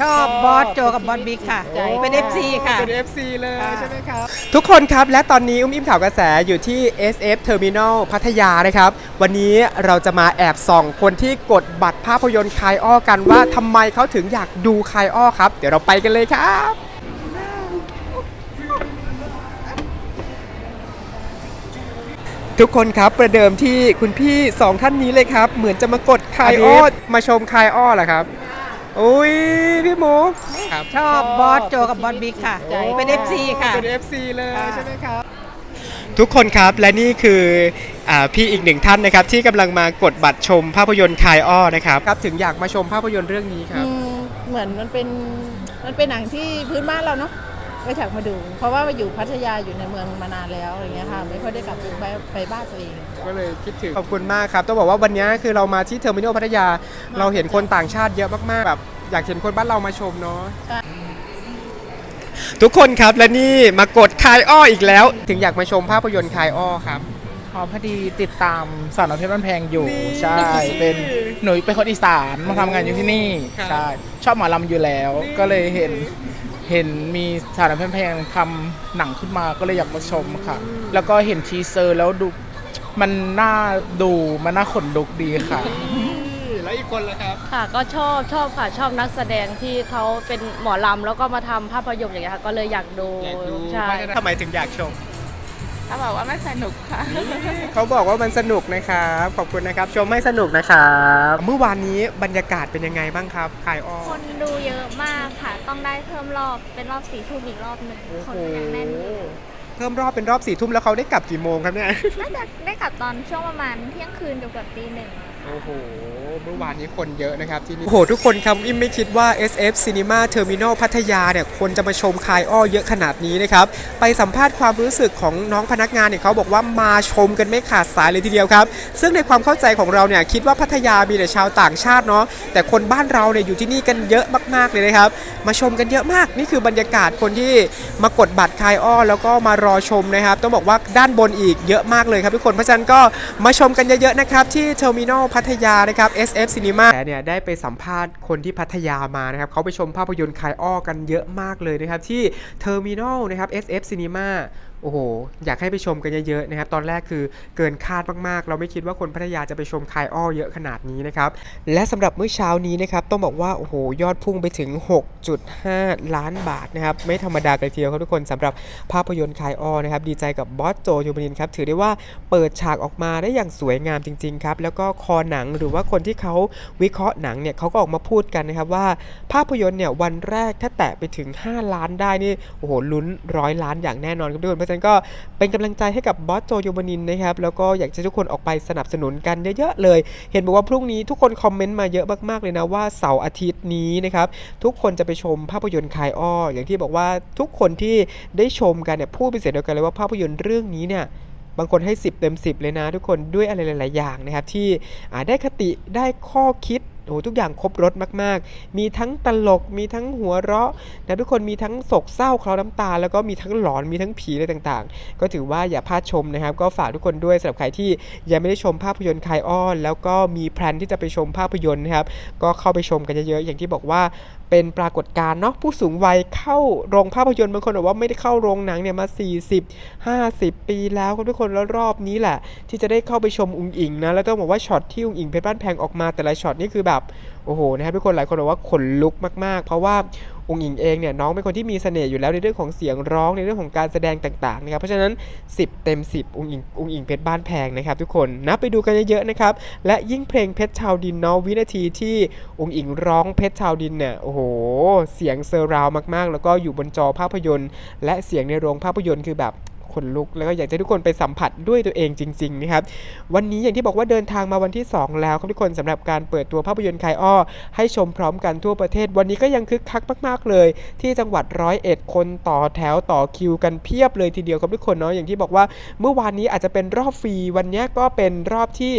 ชอบบอสโจกับบอสบิ๊กค่ะ เป็น FC ค่ะ เป็น FC เลยค่ะใช่ไหมครับ ทุกคนครับและตอนนี้อุ้มอิ่มข่าวกระแสอยู่ที่ SF Terminal พัทยานะครับ วันนี้เราจะมาแอบส่องคนที่กดบัตรภาพยนตร์คายอ้อกันว่าทำไมเขาถึงอยากดูคายอ้อครับ เดี๋ยวเราไปกันเลยครับ ทุกคนครับประเดิมที่คุณพี่สองท่านนี้เลยครับ เหมือนจะมากดคายอ้อมาชมคายอ้อเหรอครับ อุ้ยพี่หมูครับ ชอบบอสโจกับบอสบิ๊กค่ะเป็น FC ค่ะ เป็น FC เลยค่ะ ใช่ไหมครับ ทุกคนครับและนี่คืออาพี่อีกหนึ่งท่านนะครับ ที่กำลังมากดบัตรชมภาพยนตร์คายอ้อนะครับครับ ถึงอยากมาชมภาพยนตร์เรื่องนี้ครับอืมเหมือนมันเป็นมันเป็นหนังที่พื้นบ้านเราเนาะ ก็อยากมาดู เพราะว่ามาอยู่พัทยาอยู่ในเมืองมานานแล้วอะไรเงี้ยค่ะไม่ค่อยได้กลับไปไปบ้านตัวเอง ก็เลยคิดถึงขอบคุณมากครับ ต้องบอกว่าวันนี้คือเรามาที่เทอร์มินอลพัทยา เราเห็นคนต่างชาติเยอะมากๆแบบอยากเห็นคนบ้านเรามาชมเนาะใช่ทุกคนครับและนี่มากดคายอ้ออีกแล้ว ถึงอยากมาชมภาพยนตร์คายอ้อครับ อ๋อพอดีติดตามสาวน้อยเพชรบ้านแพงอยู่ นี่ใช่ เป็นหนูเป็นคนอีสานมาทำงานอยู่ที่นี่ ครับใช่ ชอบหมอลำอยู่แล้ว นี่ ก็เลยเห็น เห็นมีสาวน้อยเพชรบ้านแพงทำหนังขึ้นมาก็เลยอยากมาชมค่ะ แล้วก็เห็นทีเซอร์แล้วดูมันน่าดูมันน่าขนลุกดีค่ะ แล้วอีกคนละครับ ค่ะก็ชอบชอบค่ะชอบนักแสดงที่เขาเป็นหมอลำแล้วก็มาทำภาพยนตร์อย่างเงี้ยค่ะก็เลยอยากดูอยากดูใช่ ทำไมถึงอยากชม เขาบอกว่าไม่สนุกค่ะ เขาบอกว่ามันสนุกนะครับ ขอบคุณนะครับ ชมให้สนุกนะครับ เมื่อวานนี้บรรยากาศเป็นยังไงบ้างครับคายอ้อคนดูเยอะมากค่ะ ต้องได้เพิ่มรอบเป็นรอบสี่ทุ่มอีกรอบหนึ่งคนยังแน่นอยู่เพิ่มรอบเป็นรอบสี่ทุ่มแล้วเขาได้กลับกี่โมงครับเนี่ย น่าจะได้กลับตอนช่วงประมาณเที่ยงคืนเกือบเกือบตีหนึ่ง โอ้โห เมื่อวานนี้คนเยอะนะครับที่นี่ โอ้โห ทุกคนครับอิมไม่คิดว่า SF Cinema Terminal พัทยาเนี่ยคนจะมาชมคายอ้อเยอะขนาดนี้นะครับ ไปสัมภาษณ์ความรู้สึกของน้องพนักงานเนี่ยเขาบอกว่ามาชมกันไม่ขาดสายเลยทีเดียวครับ ซึ่งในความเข้าใจของเราเนี่ยคิดว่าพัทยามีแต่ชาวต่างชาติเนาะ แต่คนบ้านเราเนี่ยอยู่ที่นี่กันเยอะมากๆเลยนะครับ มาชมกันเยอะมาก นี่คือบรรยากาศคนที่มากดบัตรคายอ้อแล้วก็มารอชมนะครับ ต้องบอกว่าด้านบนอีกเยอะมากเลยครับทุกคน เพราะฉะนั้นก็มาชมกันเยอะๆนะครับที่เทอร์มินอลพัทยานะครับ SF Cinema แต่เนี่ยได้ไปสัมภาษณ์คนที่พัทยามานะครับเขาไปชมภาพยนตร์คายอ้อกันเยอะมากเลยนะครับที่เทอร์มินอลนะครับ SF Cinema โอ้โห อยากให้ไปชมกันเยอะๆนะครับ ตอนแรกคือเกินคาดมากๆ เราไม่คิดว่าคนพัทยาจะไปชมคายอ้อเยอะขนาดนี้นะครับ และสำหรับเมื่อเช้านี้นะครับ ต้องบอกว่า โอ้โห ยอดพุ่งไปถึง 6.5 ล้านบาทนะครับ ไม่ธรรมดากันเลยทีเดียวครับทุกคนสำหรับภาพยนตร์คายอ้อนะครับ ดีใจกับบอสโจยูบานินครับ ถือได้ว่าเปิดฉากออกมาได้อย่างสวยงามจริงๆครับ แล้วก็คอหนังหรือว่าคนที่เขาวิเคราะห์หนังเนี่ยเขาก็ออกมาพูดกันนะครับว่าภาพยนตร์เนี่ยวันแรกถ้าแตะไปถึง 5 ล้านได้นี่ โอ้โห ลุ้นร้อยล้านอย่างแน่นอนครับทุกคนราะฉะนั้นก็เป็นกำลังใจให้กับบอสโจโยบานินนะครับ แล้วก็อยากจะให้ทุกคนออกไปสนับสนุนกันเยอะๆเลย เห็นบอกว่าพรุ่งนี้ทุกคนคอมเมนต์มาเยอะมากๆเลยนะว่าเสาร์อาทิตย์นี้นะครับทุกคนจะไปชมภาพยนตร์คายอ้ออย่างที่บอกว่าทุกคนที่ได้ชมกันเนี่ยพูดเป็นเสียงเดียวกันเลยว่าภาพยนตร์เรื่องนี้เนี่ยบางคนให้ 10 เต็ม 10 เลยนะทุกคนด้วยอะไรหลาย ๆ อย่างนะครับ ที่ได้คติได้ข้อคิด โอ้โหทุกอย่างครบรถมาก ๆ มีทั้งตลก มีทั้งหัวเราะนะทุกคนมีทั้งโศกเศร้าเคลาน้ำตา แล้วก็มีทั้งหลอน มีทั้งผีอะไรต่างๆ ก็ถือว่าอย่าพลาดชมนะครับ ก็ฝากทุกคนด้วยสำหรับใครที่ยังไม่ได้ชมภาพยนตร์คายอ้อน แล้วก็มีแพลนที่จะไปชมภาพยนตร์นะครับ ก็เข้าไปชมกันเยอะๆ อย่างที่บอกว่า เป็นปรากฏการณ์เนาะผู้สูงวัยเข้าโรงภาพยนตร์บางคนบอกว่าไม่ได้เข้าโรงหนังเนี่ยมา 40 50 ปีแล้วครับทุกคนแล้วรอบนี้แหละ ที่จะได้เข้าไปชมอุงอิงนะแล้วต้องบอกว่าช็อตที่อุงอิงเพชรบ้านแพงออกมาแต่ละช็อตนี่คือแบบโอ้โหนะครับทุกคนหลายคนบอกว่าขนลุกมากๆ เพราะว่า องอิงเองเนี่ยน้องเป็นคนที่มีเสน่ห์อยู่แล้วในเรื่องของเสียงร้องในเรื่องของการแสดงต่างๆนะครับเพราะฉะนั้น 10 เต็ม 10องอิงองอิงเพชรบ้านแพงนะครับทุกคนนะไปดูกันเยอะๆนะครับและยิ่งเพลงเพชรชาวดินเนาะวินาทีที่องอิงร้องเพชรชาวดินเนี่ยโอ้โห เสียงเซอร์ราวมากๆ แล้วก็อยู่บนจอภาพยนตร์ และเสียงในโรงภาพยนตร์คือแบบ ขนลุก แล้วก็อยากจะให้ทุกคนไปสัมผัสด้วยตัวเองจริงๆนะครับ วันนี้อย่างที่บอกว่าเดินทางมาวันที่ 2 แล้วครับทุกคนสำหรับการเปิดตัวภาพยนตร์คายอ้อ ให้ชมพร้อมกันทั่วประเทศ วันนี้ก็ยังคึกคักมากๆเลย ที่จังหวัดร้อยเอ็ดคนต่อแถวต่อคิวกันเพียบเลยทีเดียวครับทุกคนเนาะอย่างที่บอกว่าเมื่อวานนี้อาจจะเป็นรอบฟรีวันนี้ก็เป็นรอบที่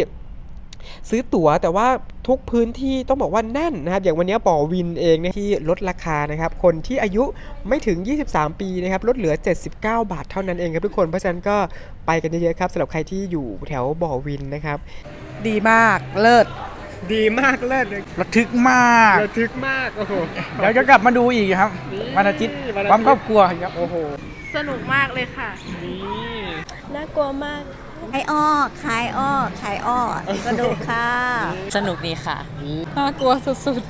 ซื้อตั๋วแต่ว่าทุกพื้นที่ต้องบอกว่าแน่นนะครับ อย่างวันนี้บ่อวินเองเนี่ยที่ลดราคานะครับ คนที่อายุไม่ถึง 23 ปีนะครับลดเหลือ 79 บาทเท่านั้นเองครับทุกคน เพราะฉะนั้นก็ไปกันเยอะๆครับสำหรับใครที่อยู่แถวบ่อวินนะครับ ดีมากเลิศดีมากเลิศเลยระทึกมาก ระทึกมากโอ้โหเดี๋ยวจะกลับมาดูอีกครับวันอาทิตย์วันอาทิตย์ความครอบครัวครับโอ้โหสนุกมากเลยค่ะนี่น่ากลัวมาก ขายอ้อขายอ้อขายอ้อสนุกค่ะ สนุกดีค่ะ น่ากลัวสุด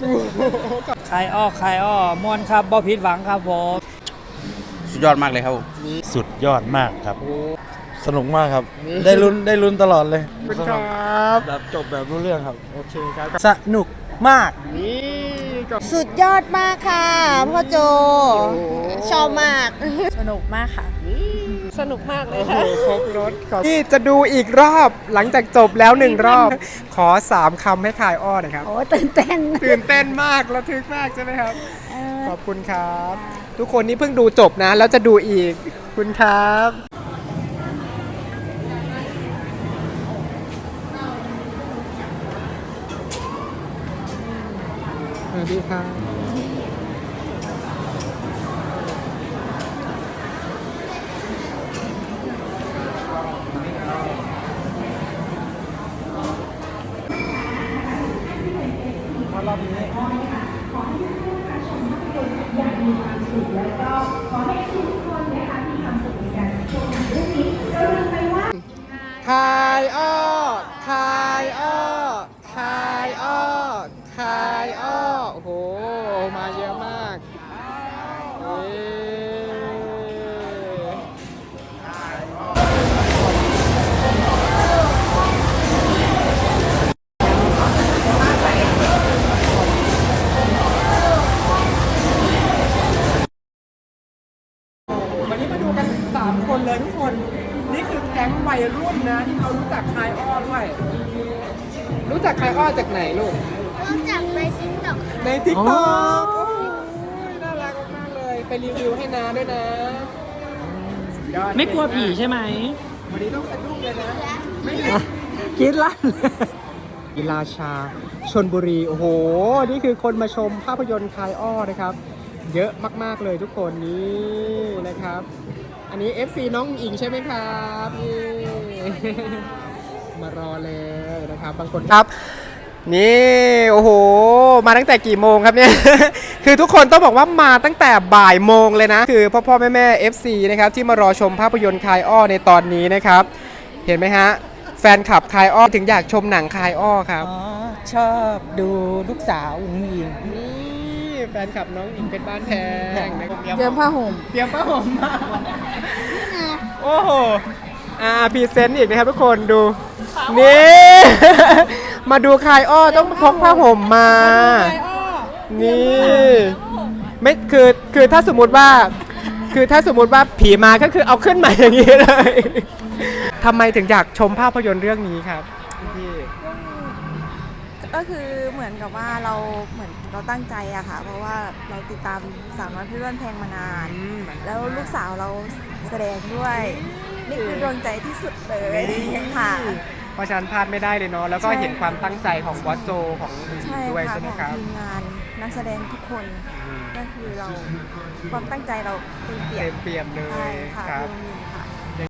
คายอ้อคายอ้อมวนครับบ่ผิดหวังครับผมสุดยอดมากเลยครับ สุดยอดมากครับ สนุกมากครับ ได้ลุ้นได้ลุ้นตลอดเลยขอบคุณครับแบบจบแบบรู้เรื่องครับ โอเคครับ สนุกมากนี่ก็สุดยอดมากค่ะพ่อโจ ชอบมากๆสนุกมากค่ะ สนุกมากเลยโอ้โหค่ะ ครบรถนี่จะดูอีกรอบหลังจากจบแล้วหนึ่งรอบ ขอสามคำให้คายอ้อหน่อยครับ โอ้ตื่นเต้นตื่นเต้นมากระทึกมากใช่ไหมครับ ขอบคุณครับ ทุกคนนี่เพิ่งดูจบนะ แล้วจะดูอีกขอบคุณครับสวัสดีครับ รอบนี้ขอให้ทุกท่านชมภาพยนตร์อย่างมีความสุขแล้วก็ขอให้ทุกคนนะคะมีความสุขในการชมเรื่องนี้เราลืมไปว่าคายอ้อคายอ้อคายอ้อคายอ้อโอ้โหมาเยอะมาก รู้จักคายอ้อจากไหนลูกรู้จักในติ๊กต็อกในทิกตอกน่ารักมากๆเลย ไปรีวิวให้นาด้วยนะสุดยอดไม่กลัวผีใช่ไหมวันนี้ต้องสะดุ้งเลยนะ ไม่คิดลั่นกีฬาชาชนบุรี โอ้โห นี่คือคนมาชมภาพยนตร์คายอ้อนะครับ เยอะมากๆเลยทุกคนนี่นะครับ อันนี้ FC น้องอิงใช่ไหมครับนี่ มารอเลยนะครับบางคนครับ นี่โอ้โห มาตั้งแต่กี่โมงครับเนี่ย คือทุกคนต้องบอกว่ามาตั้งแต่บ่ายโมงเลยนะ คือพ่อพ่อแม่แม่ FC นะครับที่มารอชมภาพยนตร์คายอ้อในตอนนี้นะครับ เห็นไหมฮะ แฟนคลับคายอ้อถึงอยากชมหนังคายอ้อครับ อ๋อ ชอบดูลูกสาวอุ้งอิงนี่แฟนคลับน้องอิงเป็นบ้านแพงนะครับเตรียมผ้าห่มเตรียมผ้าห่มมาโอ้โห อ่าพรีเซนต์อีกนะครับทุกคนดู นี่ มาดูคายอ้อต้องพกผ้าห่มมา นี่ ไม่คือคือถ้าสมมุติว่า คือถ้าสมมุติว่าผีมาก็คือเอาขึ้นมาอย่างนี้เลยทำไมถึงอยากชมภาพยนตร์เรื่องนี้ครับพี่ ก็คือเหมือนกับว่าเราเหมือนเราตั้งใจอะค่ะ เพราะว่าเราติดตามสาวน้อยเพี่ร่อนแพงมานาน แล้วลูกสาวเราแสดงด้วย นี่คือดวงใจที่สุดเลยค่ะ เพราะฉะนั้นพลาดไม่ได้เลยเนาะแล้วก็ใช่ เห็นความตั้งใจของบอสโจของอิงใช่ด้วยค่ะใช่ไหมของครับ ทีมงานนักแสดงทุกคนก็คือเราความตั้งใจเราเต็มเปี่ยเต็มมเปี่ยมเลใช่ยค่ะครับดวงดีค่ะ